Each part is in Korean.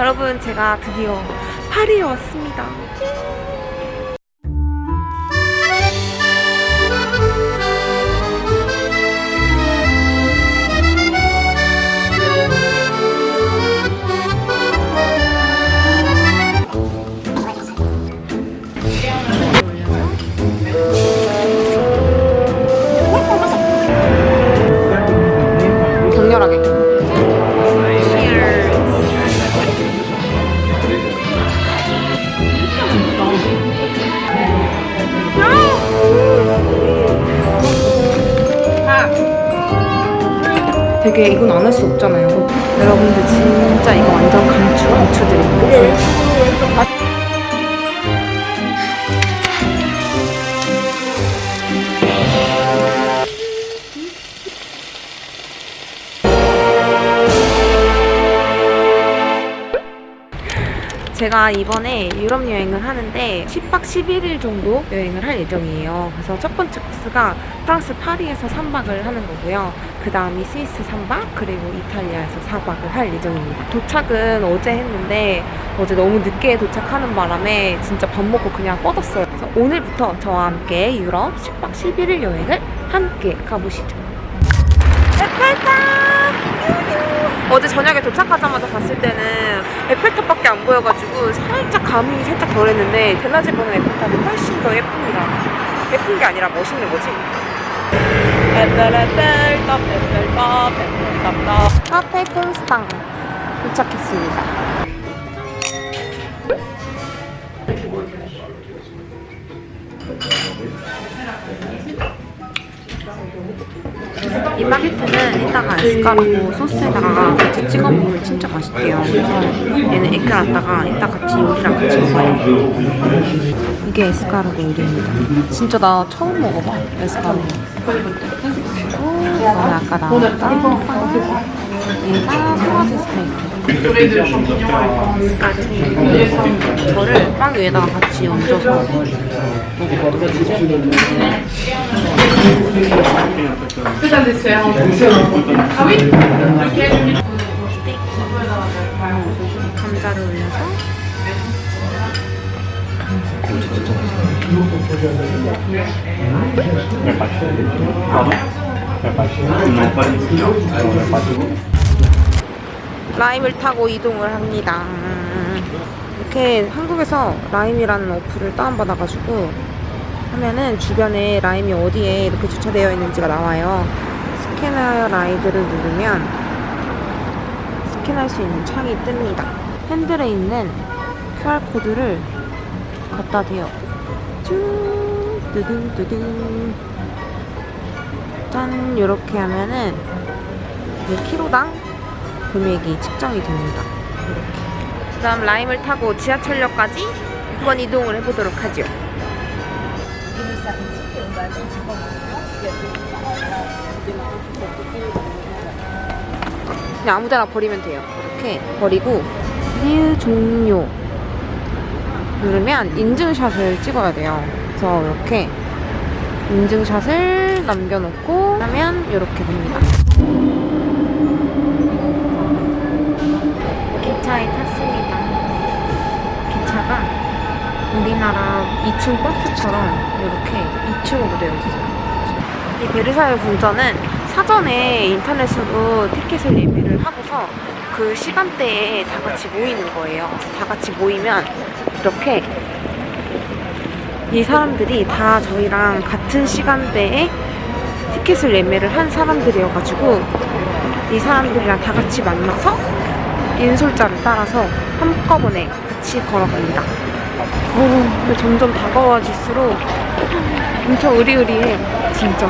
여러분 제가 드디어 파리에 왔습니다. 되게 이건 안 할 수 없잖아요. 여러분들 진짜 이거 완전 강추 강추드립니다. 제가 이번에 유럽 여행을 하는데 10박 11일 정도 여행을 할 예정이에요. 그래서 첫 번째 코스가 프랑스 파리에서 3박을 하는 거고요. 그 다음이 스위스 3박, 그리고 이탈리아에서 4박을 할 예정입니다. 도착은 어제 했는데 어제 너무 늦게 도착하는 바람에 진짜 밥 먹고 그냥 뻗었어요. 그래서 오늘부터 저와 함께 유럽 10박 11일 여행을 함께 가보시죠. 에펠탑! 어제 저녁에 도착하자마자 봤을 때는 에펠탑밖에 안 보여가지고 살짝 감이 살짝 덜했는데 대낮에 보는 에펠탑이 훨씬 더 예쁩니다. 예쁜 게 아니라 멋있는 거지. 에펠 에펠탑 에펠탑 에펠탑탑 카페 콘스탕 도착했습니다. 이 바게트는 이따가 에스카르고 소스에다가 같이 찍어 먹으면 진짜 맛있대요. 그래서 얘는 에크라다가 이따 같이 요리랑 같이 먹어요. 이게 에스카르고 요리입니다. 진짜 나 처음 먹어봐 에스카르고. 이거는 아까 나왔던 빵. 얘가 소화제 스테이크. 에스카르고 저를 빵 위에다가 같이 얹어서. Ah Lequel 감자를 올려서 라임을 타고 이동을 합니다. 이렇게 한국에서 라임이라는 어플을 다운받아가지고 하면은 주변에 라임이 어디에 이렇게 주차되어 있는지가 나와요. 스캐너 라이드를 누르면 스캔할 수 있는 창이 뜹니다. 핸들에 있는 QR코드를 갖다 대요. 쭉, 두둥 두둥. 짠, 이렇게 하면은 그 키로당 금액이 측정이 됩니다. 이렇게. 그 다음 라임을 타고 지하철역까지 한번 이동을 해보도록 하죠. 그냥 아무데나 버리면 돼요. 이렇게 버리고 일 종료 누르면 인증샷을 찍어야 돼요. 그래서 이렇게 인증샷을 남겨놓고 하면 이렇게 됩니다. 기차에 탔습니다. 기차가 우리나라 2층 버스처럼 이렇게 2층으로 되어 있어요. 이 베르사유 궁전은 사전에 인터넷으로 티켓을 예매를 하고서 그 시간대에 다 같이 모이는 거예요. 다 같이 모이면 이렇게 이 사람들이 다 저희랑 같은 시간대에 티켓을 예매를 한 사람들이어가지고 이 사람들이랑 다 같이 만나서 인솔자를 따라서 한꺼번에 같이 걸어갑니다. 오, 점점 다가와질수록 엄청 의리의리해, 진짜.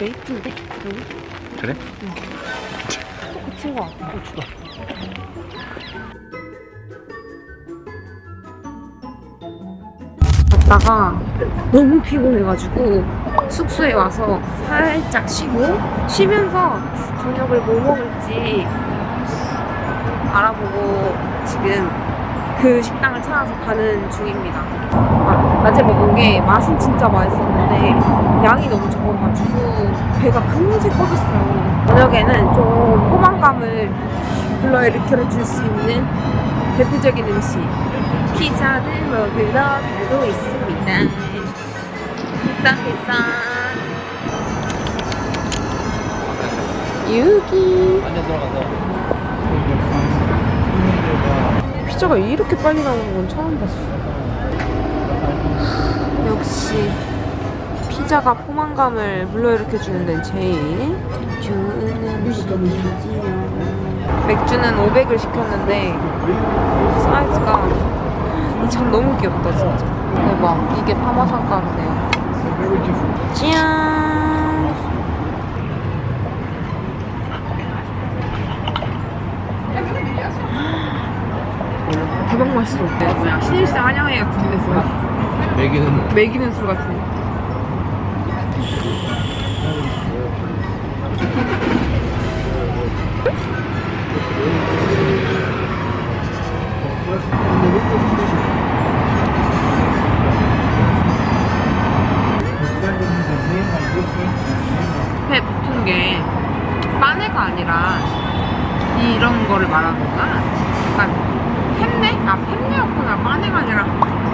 여기? 그래? 똑같은 거 같아. 있다가 너무 피곤해가지고 숙소에 와서 살짝 쉬고 쉬면서 저녁을 뭐 먹을지 알아보고 지금 그 식당을 찾아서 가는 중입니다. 아, 낮에 먹은 게 맛은 진짜 맛있었는데 양이 너무 적어가지고 배가 금세 꺼졌어요. 저녁에는 좀 포만감을 불러일으켜 줄 수 있는 대표적인 음식 피자를 먹으러 가고 있습니다. 피자 피자 유기 피자가 이렇게 빨리 나오는 건 처음 봤어. 역시 피자가 포만감을 불러일으켜 주는 데는 제일 좋은 음식이지요. 맥주는 500을 시켰는데 사이즈가 참 너무 귀엽다 진짜. 대박. 이게 파마산 가루네요. 짠. 대박 맛있어. 한양회 같은 데서 매기는 먹이는 술 같은. 배 붙은 게 빠네가 아니라 이런 거를 말하는 거야. 약간 햄네? 아 햄네였구나. 빠네가 아니라.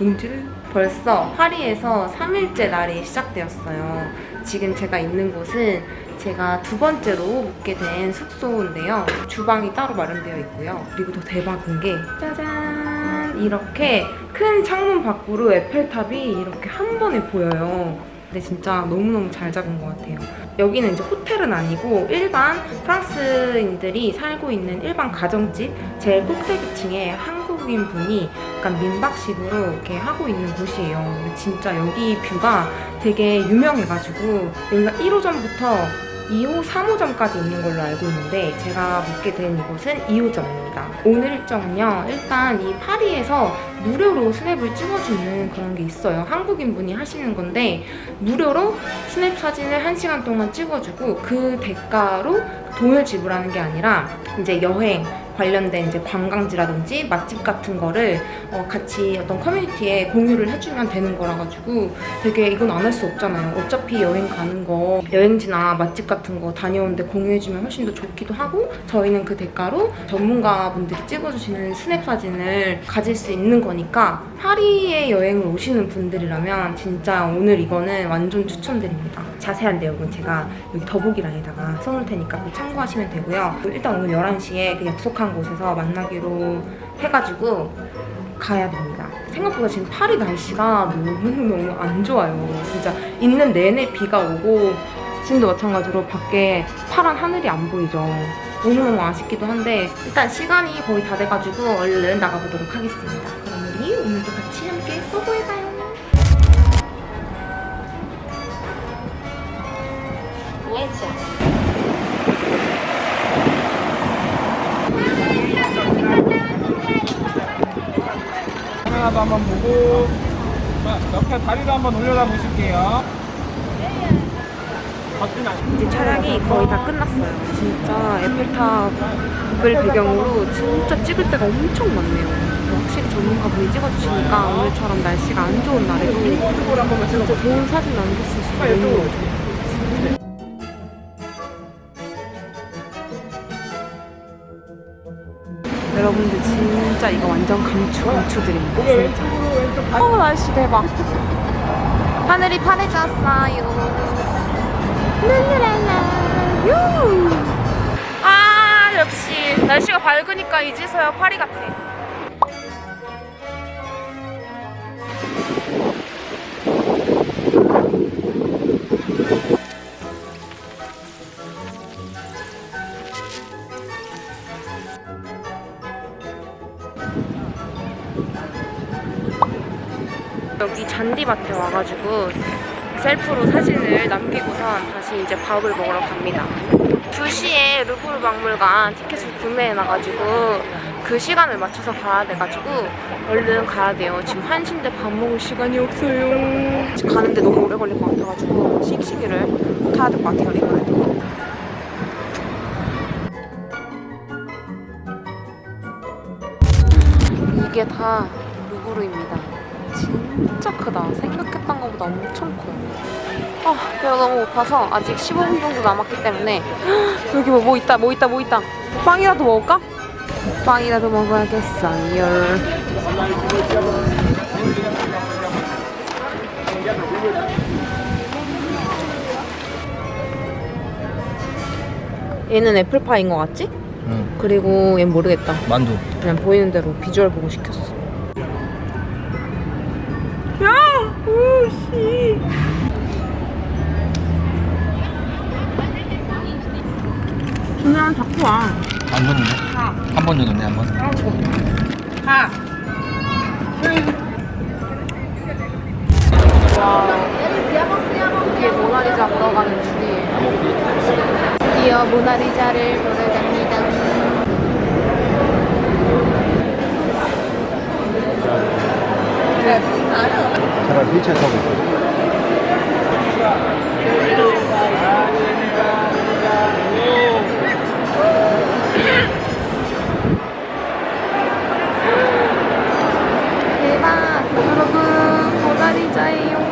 응질? 벌써 파리에서 3일째 날이 시작되었어요. 지금 제가 있는 곳은 제가 두 번째로 묵게 된 숙소인데요. 주방이 따로 마련되어 있고요. 그리고 더 대박인 게 짜잔! 이렇게 큰 창문 밖으로 에펠탑이 이렇게 한 번에 보여요. 근데 진짜 너무너무 잘 잡은 것 같아요. 여기는 이제 호텔은 아니고 일반 프랑스인들이 살고 있는 일반 가정집 제일 꼭대기층에 한국인 분이 약간 민박식으로 이렇게 하고 있는 곳이에요. 진짜 여기 뷰가 되게 유명해가지고 여기가 1호점부터 2호, 3호점까지 있는 걸로 알고 있는데 제가 묵게 된 이곳은 2호점입니다. 오늘 일정은요. 일단 이 파리에서 무료로 스냅을 찍어주는 그런 게 있어요. 한국인 분이 하시는 건데 무료로 스냅 사진을 1시간 동안 찍어주고 그 대가로 돈을 지불하는 게 아니라 이제 여행 관련된 이제 관광지라든지 맛집 같은 거를 어, 같이 어떤 커뮤니티에 공유를 해주면 되는 거라 가지고 되게 이건 안 할 수 없잖아요. 어차피 여행 가는 거 여행지나 맛집 같은 거 다녀오는데 공유해주면 훨씬 더 좋기도 하고 저희는 그 대가로 전문가분들이 찍어주시는 스냅 사진을 가질 수 있는 거니까 파리에 여행을 오시는 분들이라면 진짜 오늘 이거는 완전 추천드립니다. 자세한 내용은 제가 여기 더보기란에다가 써놓을 테니까 참고하시면 되고요. 일단 오늘 11시에 그 약속한 곳에서 만나기로 해가지고 가야 됩니다. 생각보다 지금 파리 날씨가 너무너무 안 좋아요. 진짜 있는 내내 비가 오고 지금도 마찬가지로 밖에 파란 하늘이 안 보이죠. 너무너무 아쉽기도 한데 일단 시간이 거의 다 돼가지고 얼른 나가보도록 하겠습니다. 그럼 우리 오늘도 같이 함께 뽀뽀해봐요. 카 메라도 한번 보고 자, 옆에 다리도 한번 올려다 보실게요. 이제 촬영이 거의 다 끝났어요. 진짜 에펠탑을 배경으로 진짜 찍을 때가 엄청 많네요. 확실히 전문가분이 찍어주시니까 오늘처럼 날씨가 안 좋은 날에도 진짜. 좋은 사진 남길 수 있어서. 좋아요. 여러분들 진짜 이거 완전 강추 강추드립니다. 진짜. 왼쪽으로 왼쪽 발. 어 날씨 대박. 하늘이 파래졌어요. 랄랄랄라. 유. 아 역시 날씨가 밝으니까 이제서야 파리 같아. 여기 잔디밭에 와가지고 셀프로 사진을 남기고선 다시 이제 밥을 먹으러 갑니다. 2시에 루브르 박물관 티켓을 구매해놔가지고 그 시간을 맞춰서 가야 돼가지고 얼른 가야 돼요. 지금 1시인데 밥 먹을 시간이 없어요. 가는데 너무 오래 걸릴 것 같아가지고 씩씩이를 타야 될 것 같아요, 이번에도. 이게 다. 진짜 크다. 생각했던 것보다 엄청 커. 아, 배가 너무 고파서 아직 15분 정도 남았기 때문에 여기 뭐, 뭐 있다, 뭐 있다, 뭐 있다. 빵이라도 먹을까? 빵이라도 먹어야겠어요. 얘는 애플파이인 것 같지? 응. 그리고 얘는 모르겠다. 만두. 그냥 보이는 대로 비주얼 보고 시켰어. 그냥 자꾸 와. 안 줬는데? 한번 줬는데 한 번. 가! 와. 이게 모나리자 보러 가는 줄이에요. 드디어 모나리자를 보러 갑니다. 차 라리 휠체어 타고 있어. 대박! 여러분, 모나리자예요.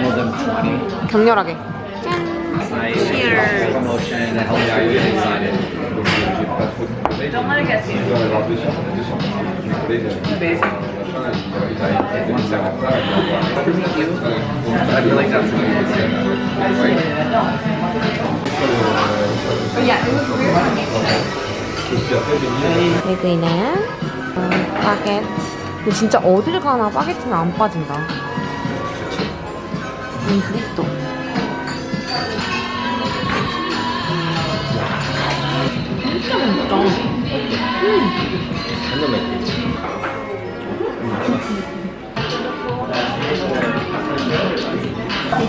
More than 20. 격렬하게. 짠! I Cheers. promotion that helps you get excited. Don't let it get to you. One second. I feel like that's But yeah, it was weird. 에그이넬. 어, 바게트. 근데 진짜 어딜 가나 바게트는 안 빠진다. 음, 브리또. 진짜 맛있다. 한점 낼게.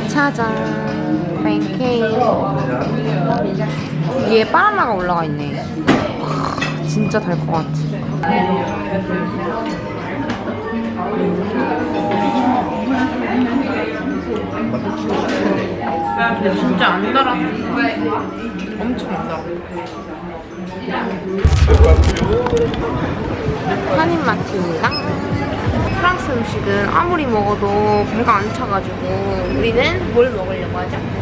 차장 팬케이크 위에 바나나가 올라가 있네 와, 진짜 달 것 같아 근데 진짜 안 달았어 엄청 안 달아. 한인 마트입니다 프랑스 음식은 아무리 먹어도 배가 안 차가지고 우리는 뭘 먹으려고 하죠?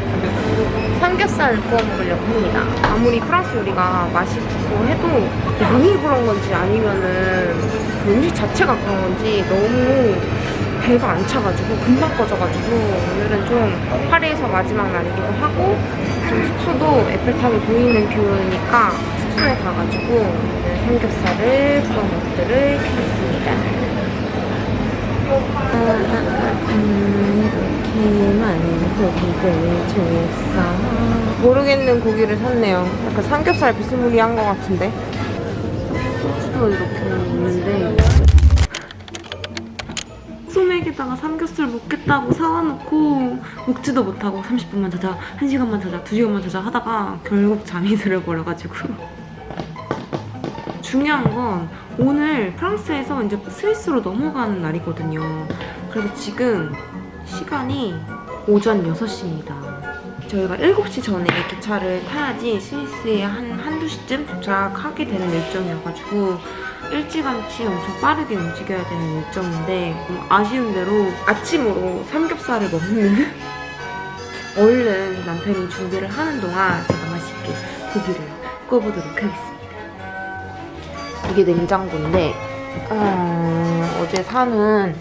삼겹살 구워 먹으려고 합니다. 아무리 프랑스 요리가 맛있고 해도 양이 그런 건지 아니면은 그 음식 자체가 그런 건지 너무 배가 안 차가지고 금방 꺼져가지고 오늘은 좀 파리에서 마지막 날이기도 하고 좀 숙소도 에펠탑이 보이는 뷰니까 숙소에 가가지고 오늘 삼겹살을 구워 먹도록 하겠습니다. 음, 이렇게 많은 고기를 좋아했어. 모르겠는 고기를 샀네요. 약간 삼겹살 비스무리한 것 같은데. 소스도 이렇게 있는데. 소맥에다가 삼겹살 먹겠다고 사와놓고 먹지도 못하고 30분만 자자, 1시간만 자자, 2시간만 자자 하다가 결국 잠이 들어버려가지고 중요한 건 오늘 프랑스에서 이제 스위스로 넘어가는 날이거든요. 그래서 지금 시간이 오전 6시입니다. 저희가 7시 전에 기차를 타야지 스위스에 한, 한두 시쯤 도착하게 되는 일정이어가지고 일찌감치 엄청 빠르게 움직여야 되는 일정인데 좀 아쉬운 대로 아침으로 삼겹살을 먹는 얼른 남편이 준비를 하는 동안 제가 맛있게 고기를 구워보도록 하겠습니다. 이게 냉장고인데 어, 어제 사는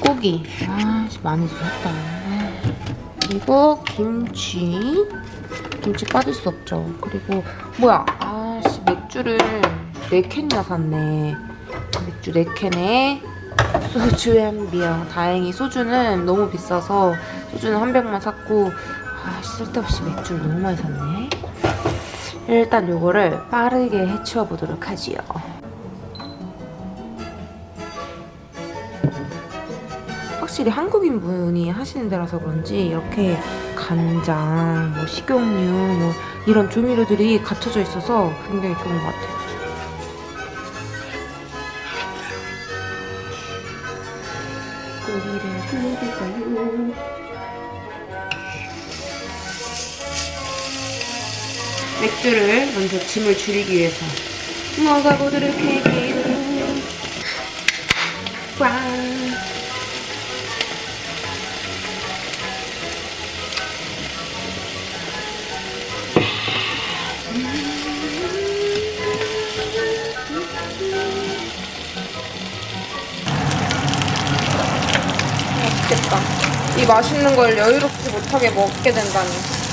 고기 아씨 많이 주셨다 그리고 김치 김치 빠질 수 없죠 그리고 뭐야 아씨 맥주를 네 캔이나 샀네. 맥주 네 캔에 소주 한 병. 다행히 소주는 너무 비싸서 소주는 한 병만 샀고 아 쓸데없이 맥주를 너무 많이 샀네. 일단 요거를 빠르게 해치워 보도록 하지요. 확실히 한국인 분이 하시는 데라서 그런지 이렇게 간장, 뭐 식용유, 뭐 이런 조미료들이 갖춰져 있어서 굉장히 좋은 것 같아요. 고기를 흘릴까요? 맥주를 먼저 짐을 줄이기 위해서 먹어보도록 할게요. 꽝. 맛있겠다. 이 맛있는 걸 여유롭지 못하게 먹게 된다니.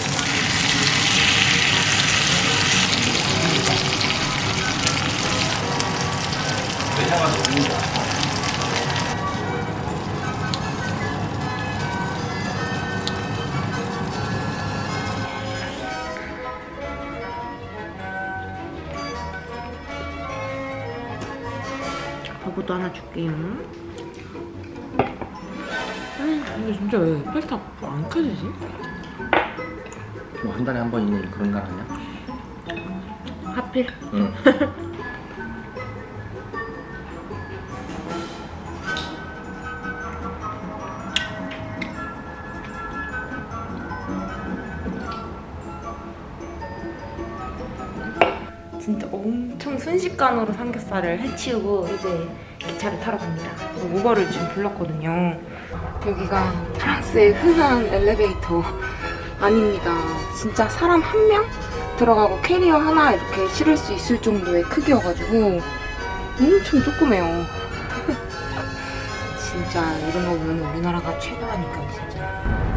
버거도 하나 줄게요. 음, 근데 진짜 왜 에펠탑 안 켜지지? 뭐 한 달에 한 번 있는 그런 날 아니야? 하필. 응. 순식간으로 삼겹살을 해치우고 이제 기차를 타러 갑니다. 우버를 지금 불렀거든요. 여기가 프랑스의 흔한 엘리베이터 아닙니다. 진짜 사람 한 명 들어가고 캐리어 하나 이렇게 실을 수 있을 정도의 크기여가지고 엄청 조그매요. 진짜 이런 거 보면 우리나라가 최고라니까 진짜.